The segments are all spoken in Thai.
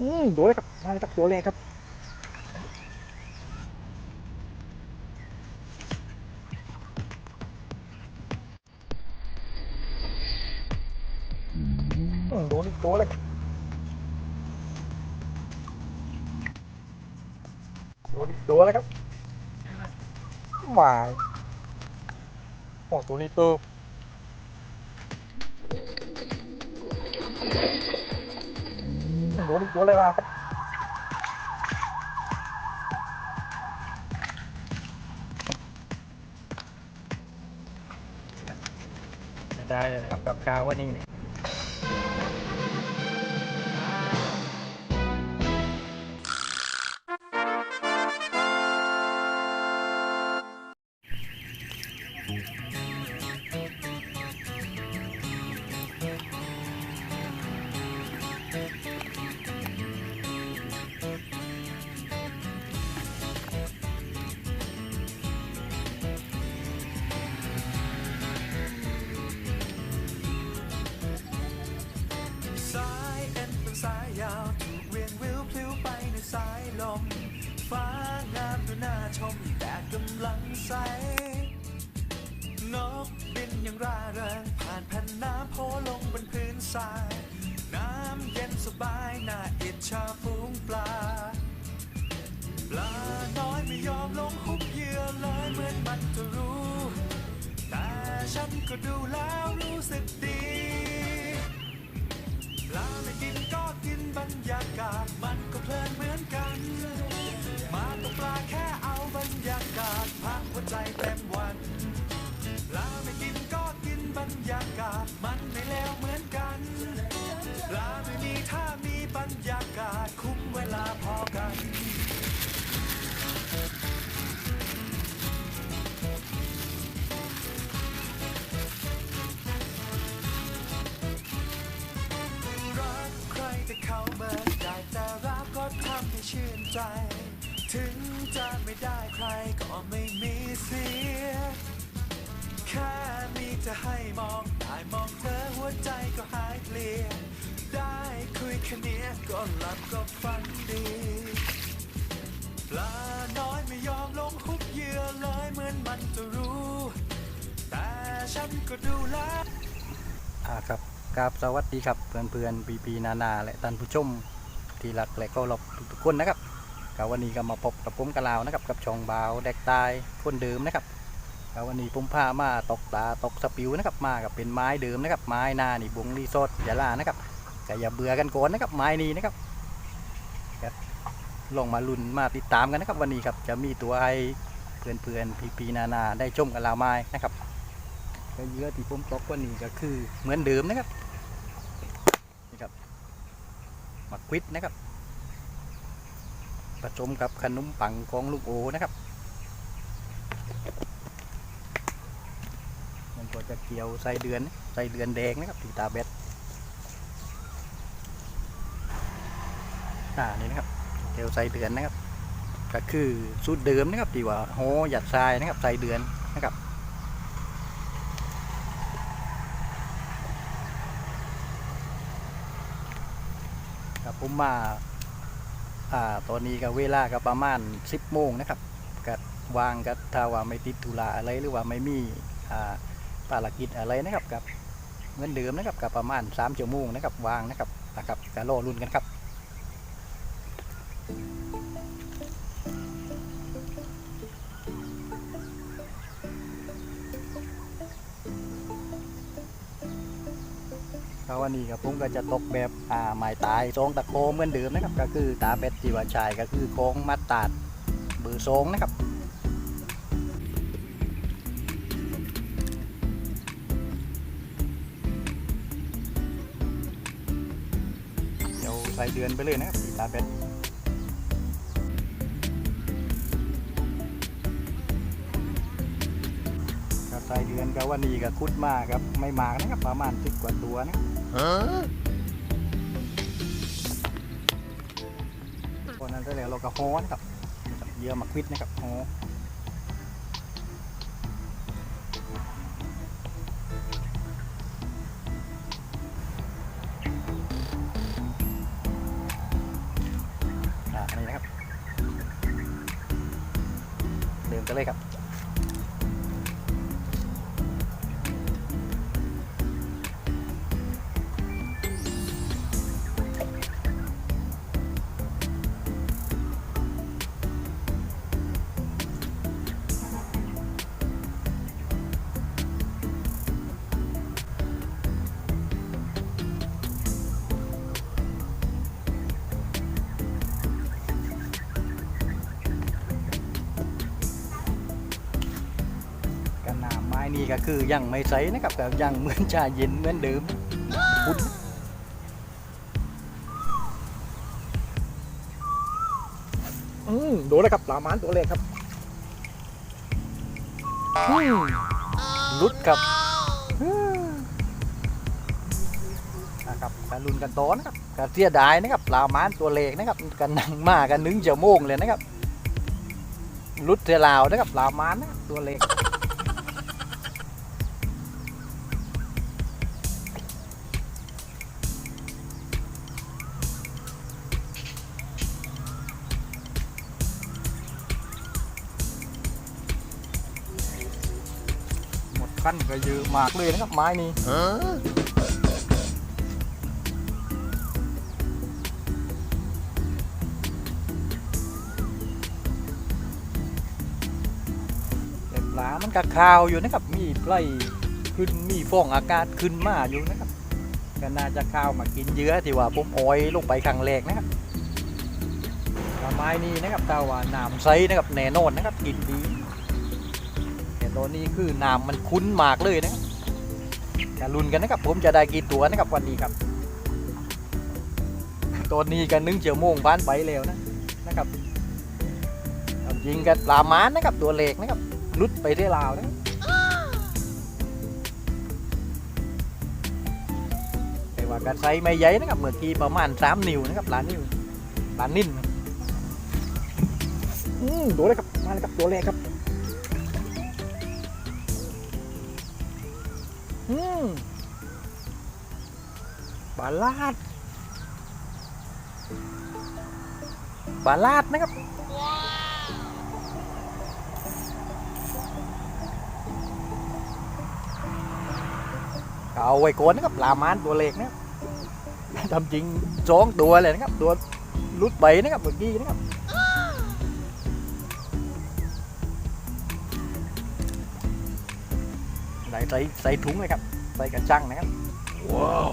อืมโดนเลยครับมาจากตัวแรกครับอืมโด โดนอีกตัวเลยครับหมายโอ้ตัวนี้ตัวโดนอีกตัวเลยว่ะได้กลับกาววันนี้ ชมแดดกำลังใส นกบินอย่างร่าเริงผ่านแผ่นน้ำโพลงบนพื้นทราย น้ำเย็นสบายน่าอิจฉาฝูงปลา ปลาน้อยไม่ยอมลงหุบเหยื่อเลยเหมือนมันจะรู้ แต่ฉันก็ดูแล้วรู้สึกดีปลาไม่กินก็กินบรรยากาศมันก็เพลินเหมือน หัวใจเต็มวันปลาไม่กินก็กินบรรยากาศมันไม่เลวเหมือนกันปลาไม่มีถ้ามีบรรยากาศคุ้มเวลาพอกันรักใครแต่เขาเมินได้แต่รักก็ทำให้ชื่นใจ ถึงจะไม่ได้ใครก็ไม่มีเสีย แค่มีจะให้มองได้มองเธอหัวใจก็หายเคลียได้คุยแค่นี้ก็หลับก็ฝันดีปลาน้อยไม่ยอมลงหุบเหยื่อเลยเหมือนมันจะรู้ แต่ฉันก็ดูแลอ่าครับกับสวัสดีครับเพื่อนเพื่อนปีปีนานาและท่านผู้ชมที่รักและก็รบทุกคนนะครับ กับวันนี้ก็มาพบกับผมกะลาวนะครับกับช่องบาวแดกตายคนเดิมนะครับกับวันนี้ผมพามาตกปลาตกสปิวนะครับมากับเป็นไม้เดิมนะครับไม้หน้านี่บงรีสดยาลานะครับก็อย่าเบื่อกันก่อนนะครับไม้นี้นะครับลองมาลุ้นมาติดตามกันนะครับ วันนี้ครับจะมีตัวให้เพื่อนเพื่อนปีปีนานาได้ชมกันลาวไม้นะครับก็เยอะที่ผมตกวันนี้ก็คือเหมือนเดิมนะครับนี่ครับมักควิดนะครับ ผสมกับขนมปังของลูกโอนะครับ มันก็จะเกี่ยวใส่เดือนใส่เดือนแดงนะครับที่ตาเบ็ดอ่านี่นะครับเกี่ยวใส่เดือนนะครับ ก็คือสูตรเดิมนะครับที่ว่าโหหยัดทรายนะครับใส่เดือนนะครับครับผมมา อ่าตอนนี้ก็เวลาก็ประมาณ 10โมงนะครับก็วางก็ถ้าว่าไม่ติดธุระอะไรหรือว่าไม่มีอ่าภารกิจอะไรนะครับกับเหมือนเดิมนะครับกับประมาณ3ชั่วโมงนะครับวางนะครับนะครับก็รอรุ่นกันครับ ก็วันนี้กับผมก็จะตกแบบอ่าหมายตายทรงตะโคเหมือนเดิมนะครับ ก็คือตาเป็ดจีว่าชายก็คือโค้งมัดตาดเบอร์ทรงนะครับเดี๋ยวใส่เดือนไปเลยนะครับสีตาเป็ดใส่เดือนก็วันนี้ก็คุดมากครับไม่มากนะครับประมาณสิบกว่าตัวนะ คนนั้นได้แล้วเราก็ฮ้นครับเยอะมาควิดนะครับฮ้อเดิมกันเลยครับ น้ำไม้นี่ก็คือยังไม่ใสนะครับก็ยังเหมือนชาเย็นเหมือนเดิมพุดอืมโดนแล้วครับปลาหมานตัวเล็กครับลุดครับนะครับการลุนกันโตอนะครับก็เสียดายนะครับปลาหมานตัวเล็กนะครับกันนั่งมากันนึงจะโมงเลยนะครับลุดเสียลาวนะครับปลาหมานนะครับตัวเล็กันก็เยอะมากเลยนะครับไม้นี้แต่ปลามันก็ขาวอยู่นะครับ มีไพลขึ้น มีฟองอากาศขึ้นมาอยู่นะครับ ก็น่าจะข้าวมากินเยอะที่ว่าผมอ้อยลงไปครั้งแรกนะครับไม้นี้นะครับถ้าว่าน้ำใสนะครับแน่นอนนะครับ กินดี ต่ตอนนี้คือน้ำมันคุ้นมากเลยนะครับอย่าลุ้นกันนะครับ ผมจะได้กี่ตัวนะครับวันนี้ครับตอนนี้กันนึ่งเจียวโมงบ้านไปแล้วนะนะครับยิงกันปลาม้านนะครับตัวเล็กนะครับลุดไปที่ลาวนะแต่ว่ากันไซไม่ใหญ่นะครับเมื่อกี้ประมาณสามนิ้วนะครับปลานิ้วปลานิ่นอืมโดนแล้วครับมาแล้วครับตัวเล็กครับ ปลาลาดปลาลาดนะครับเอาไว้ก่อนนะครับปลามานตัวเล็กนะครับทำจริงสองตัวเลยนะครับ ตัวลุดไปนะครับเมื่อกี้นะครับ ใส่ใส่ถุงเลยครับ ใส่กระชังนะครับ ว้าว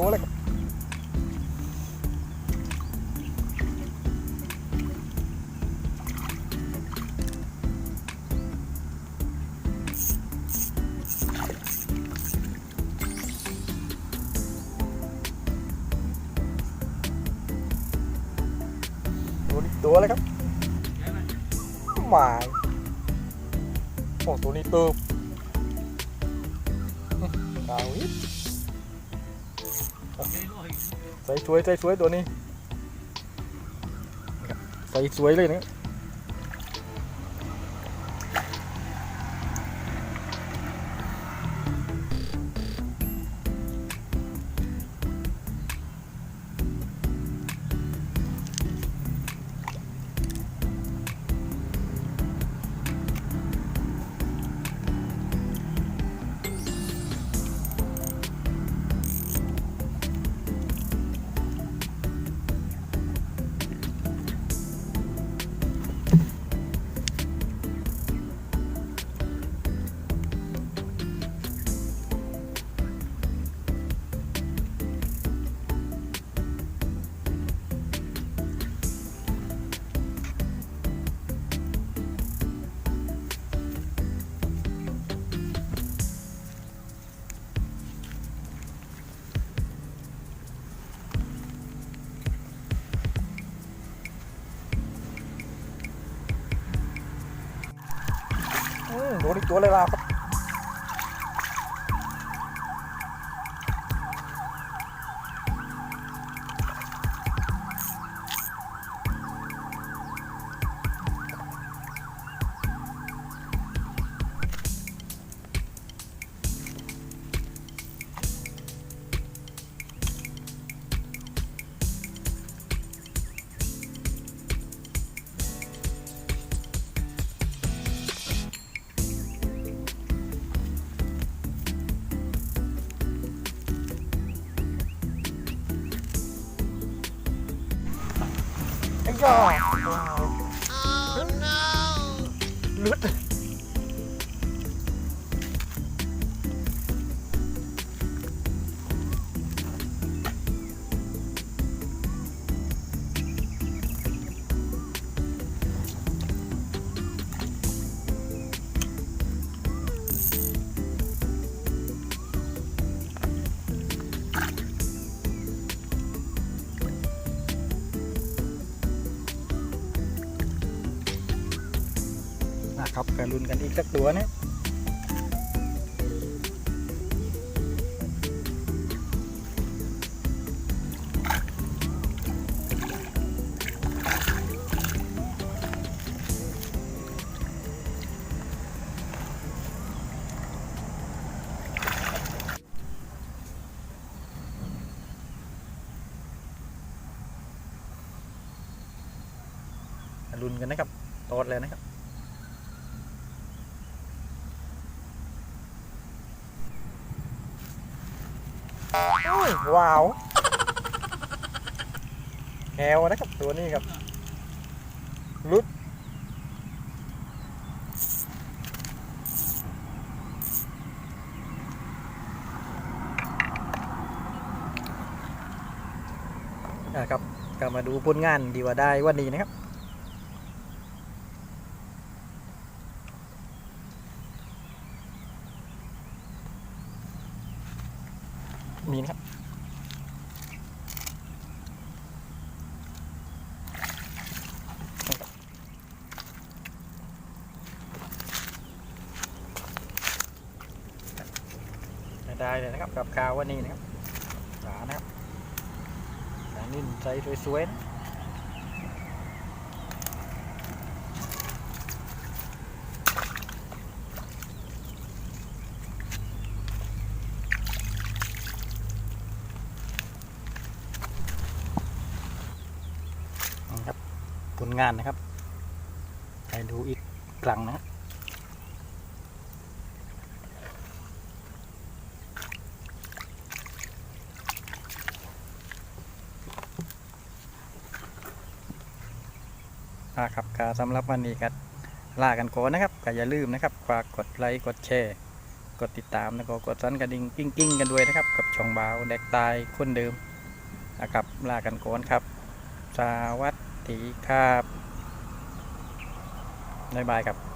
ดนอีกตัวเลยครับโดนอีกตัวเลยครับหมายโอ้ตัวนี้เติบดาวอีก ใส่สวยใส่สวยตัวนี้ใส่สวยเลยนะ โดนอีกตัวเลยล่ะครับ ไอ้ย่ ครับกันลุ้นกันอีกสักตัวนะลุ้นกันนะครับ ตอดเลยนะครับ อุ้ย ว้าวแฮวนะครับตัวนี้ครับลุดนะครับก็มาดูผลงานดีว่าได้วันนี้นะครับ ได้เลยนะครับกับข้าววันนี้นะครับปลานะครับปลานิ่มใจสวยๆนะนะครับผลงานนะครับไปดูอีกครั้งนะครับ อ่า ครับก็สำหรับวันนี้ก็ลากันก่อนนะครับก็อย่าลืมนะครับฝากกดไลค์กดแชร์ กดติดตามแล้วก็กดสั่นกระดิ่งกิ้งกิ้งๆกันด้วยนะครับ กับช่องบาวแดกตายคนเดิมนะครับลากันก่อนครับสวัสดีครับบ๊ายบายครับ